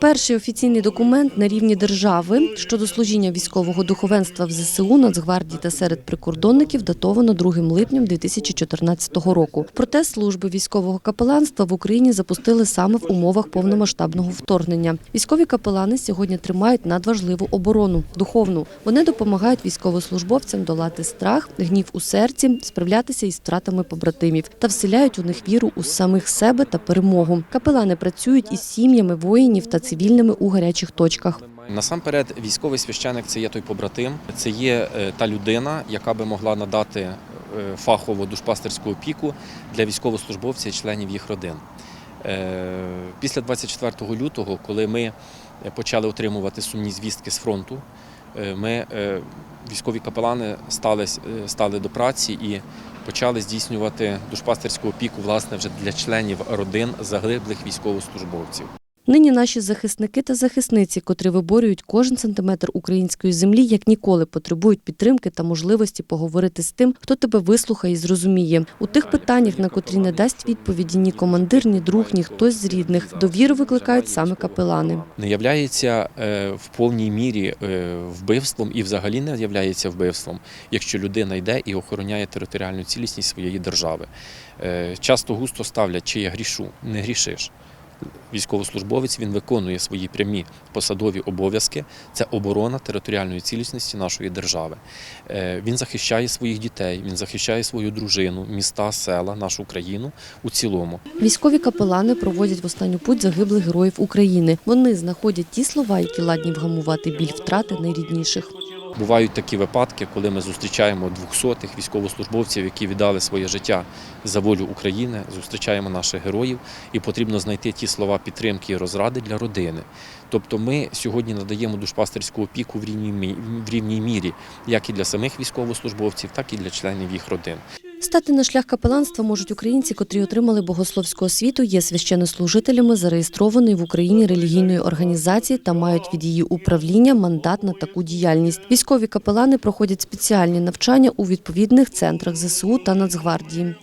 Перший офіційний документ на рівні держави щодо служіння військового духовенства в ЗСУ, Нацгвардії та серед прикордонників датовано 2 липнем 2014 року. Проте служби військового капеланства в Україні запустили саме в умовах повномасштабного вторгнення. Військові капелани сьогодні тримають надважливу оборону духовну. Вони допомагають військовослужбовцям долати страх, гнів у серці, справлятися із втратами побратимів та вселяють у них віру у самих себе та перемогу. Капелани працюють із сім'ями воїнів та цивільними у гарячих точках. Насамперед, військовий священик це є той побратим, це є е, та людина, яка би могла надати е, фахову душпастерську опіку для військовослужбовців і членів їх родин. Е, Після 24 лютого, коли ми почали отримувати сумні звістки з фронту, ми, військові капелани, стали, стали до праці і почали здійснювати душпастерську опіку власне вже для членів родин загиблих військовослужбовців. Нині наші захисники та захисниці, котрі виборюють кожен сантиметр української землі, як ніколи потребують підтримки та можливості поговорити з тим, хто тебе вислухає і зрозуміє. У тих питаннях, на котрі не дасть відповіді ні командир, ні друг, ні хтось з рідних, довіру викликають саме капелани. не являється е, в повній мірі е, вбивством і взагалі не являється вбивством, якщо людина йде і охороняє територіальну цілісність своєї держави. Е, Часто густо ставлять, чи я грішу, не грішиш. Військовослужбовець він виконує свої прямі посадові обов'язки. Це оборона територіальної цілісності нашої держави. Е, Він захищає своїх дітей, він захищає свою дружину, міста, села, нашу країну у цілому. Військові капелани проводять в останню путь загиблих героїв України. Вони знаходять ті слова, які ладні вгамувати біль втрати найрідніших. Бувають такі випадки, коли ми зустрічаємо двохсотих військовослужбовців, які віддали своє життя за волю України, зустрічаємо наших героїв, і потрібно знайти ті слова підтримки і розради для родини. Тобто ми сьогодні надаємо душпастерську опіку в рівній мірі, як і для самих військовослужбовців, так і для членів їх родин. Стати на шлях капеланства можуть українці, котрі отримали богословську освіту, є священнослужителями зареєстрованої в Україні релігійної організації та мають від її управління мандат на таку діяльність. Військові капелани проходять спеціальні навчання у відповідних центрах ЗСУ та Нацгвардії.